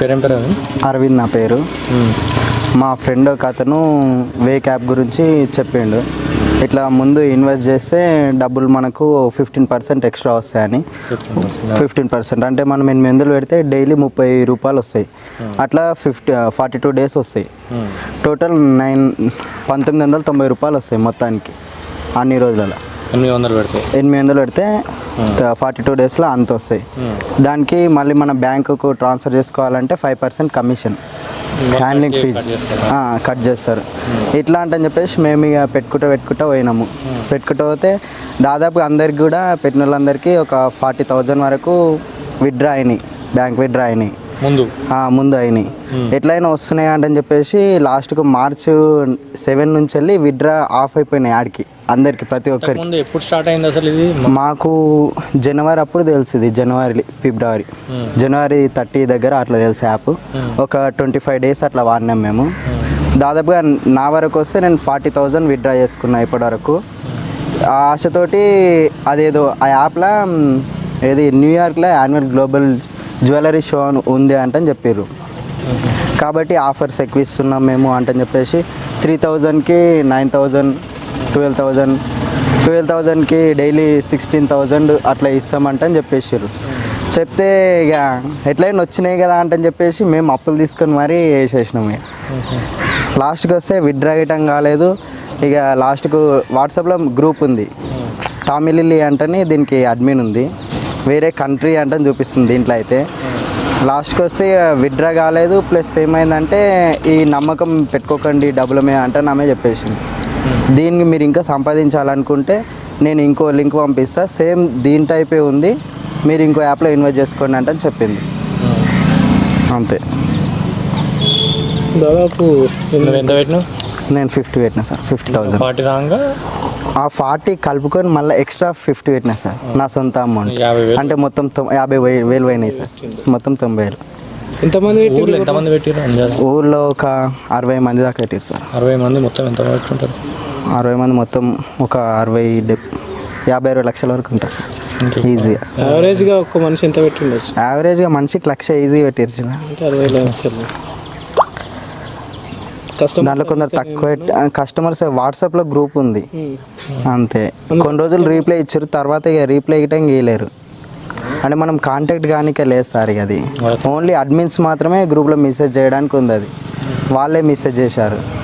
పేరేం అరవింద్ నా పేరు. మా ఫ్రెండ్ ఒక అతను వే క్యాప్ గురించి చెప్పిండు. ఇట్లా ముందు ఇన్వెస్ట్ చేస్తే డబ్బులు మనకు ఫిఫ్టీన్ పర్సెంట్ ఎక్స్ట్రా వస్తాయని ఫిఫ్టీన్ పర్సెంట్ అంటే మనం ఎనిమిది వందలు పెడితే డైలీ ముప్పై రూపాయలు వస్తాయి. అట్లా ఫిఫ్టీ ఫార్టీ టూ డేస్ వస్తాయి. టోటల్ నైన్ పంతొమ్మిది వందల తొంభై రూపాయలు వస్తాయి మొత్తానికి అన్ని రోజులలో. ఎనిమిది వందలు పెడితే? ఎనిమిది వందలు పెడితే ఫార్టీ టూ డేస్లో అంత వస్తాయి దానికి మళ్ళీ మన బ్యాంకుకు ట్రాన్స్ఫర్ చేసుకోవాలంటే five percent commission. Handling fees. Cut చేస్తారు. ఇట్లా అంటని చెప్పేసి మేము ఇక పెట్టుకుంటూ పెట్టుకుంటూ పోయినాము. పెట్టుకుంటూ పోతే దాదాపు అందరికి కూడా పెట్టిన వాళ్ళందరికీ ఒక ఫార్టీ థౌజండ్ వరకు విత్డ్రా అయినాయి. బ్యాంక్ విత్డ్రా అయినాయి. ముందు? ముందు అయినాయి. ఎట్లయినా వస్తున్నాయి అంటని చెప్పేసి లాస్ట్కు మార్చ్ సెవెన్ నుంచి వెళ్ళి విత్డ్రా ఆఫ్ అయిపోయినాయి ఆడికి అందరికి ప్రతి ఒక్కరికి. ఎప్పుడు స్టార్ట్ అయింది అసలు ఇది? మాకు జనవరి అప్పుడు తెలిసింది జనవరి ఫిబ్రవరి. జనవరి థర్టీ దగ్గర అట్లా తెలిసి యాప్. ఒక ట్వంటీ ఫైవ్ డేస్ అట్లా వాడినాం మేము. దాదాపుగా నా వరకు వస్తే నేను ఫార్టీ థౌజండ్ విత్డ్రా చేసుకున్నా ఇప్పటి వరకు ఆ ఆశతోటి అదేదో ఆ యాప్లో ఏది న్యూయార్క్లో యాన్యువల్ గ్లోబల్ జ్యువెలరీ షో ఉంది అంటని చెప్పారు కాబట్టి ఆఫర్స్ ఎక్కువ ఇస్తున్నాం మేము అంటని చెప్పేసి త్రీ థౌజండ్కి nine thousand twelve thousand twelve థౌజండ్కి డైలీ సిక్స్టీన్ థౌజండ్ అట్లా ఇస్తామంటని చెప్పేసారు చెప్తే ఇక ఎట్లయినా వచ్చినాయి కదా అంటని చెప్పేసి మేము అప్పులు తీసుకొని మరీ వేసేసినాం ఇక లాస్ట్కి వస్తే విత్డ్రా అయ్యటం కాలేదు. ఇక లాస్ట్కు వాట్సాప్లో గ్రూప్ ఉంది. టామిలిల్లీ అంటని దీనికి అడ్మిన్ ఉంది. వేరే కంట్రీ అంటని చూపిస్తుంది దీంట్లో అయితే. లాస్ట్కి వస్తే విత్డ్రా కాలేదు ప్లస్ ఏమైందంటే ఈ నమ్మకం పెట్టుకోకండి డబ్బులమే అంటే నామే చెప్పేసింది. దీన్ని మీరు ఇంకా సంపాదించాలనుకుంటే నేను ఇంకో లింక్ పంపిస్తా. సేమ్ దీని టైపే ఉంది మీరు ఇంకో యాప్లో ఇన్వెస్ట్ చేసుకోండి అంటే చెప్పింది. అంతే. దాదాపు ఎంత నేను ఫిఫ్టీ పెట్టినా సార్ ఫిఫ్టీ ఫార్టీ రాగా? ఆ ఫార్టీ కలుపుకొని మళ్ళీ ఎక్స్ట్రా ఫిఫ్టీ పెట్టినా సార్. నా సొంత అమౌంట్ అంటే మొత్తం యాభై వేలు పోయినాయి సార్. మొత్తం తొంభై వేలు. ఎంతమంది ఊర్లో ఎంతమంది పెట్టారు ఊళ్ళో ఒక అరవై మంది దాకా పెట్టారు సార్. అరవై మంది మొత్తం ఎంత పెట్టుకుంటారు అరవై మంది మొత్తం ఒక అరవై యాభై అరవై లక్షల వరకు ఉంటుంది సార్. ఈజీగా యావరేజ్గా ఒక్క మనిషి ఎంత పెట్టి ఉండొచ్చు యావరేజ్గా మనిషికి లక్ష ఈజీ పెట్టారు సార్. అంటే అరవై లక్షలు. దాంట్లో కొందరు తక్కువ కస్టమర్స్ వాట్సాప్లో గ్రూప్ ఉంది. అంతే. కొన్ని రోజులు రీప్లై ఇచ్చారు తర్వాత ఇక రీప్లై ఇవ్వటం గీయలేరు అంటే మనం కాంటాక్ట్ కానికే లేదు సార్ ఇక అది. ఓన్లీ అడ్మిన్స్ మాత్రమే గ్రూప్లో మెసేజ్ చేయడానికి ఉంది అది. వాళ్ళే మెసేజ్ చేశారు.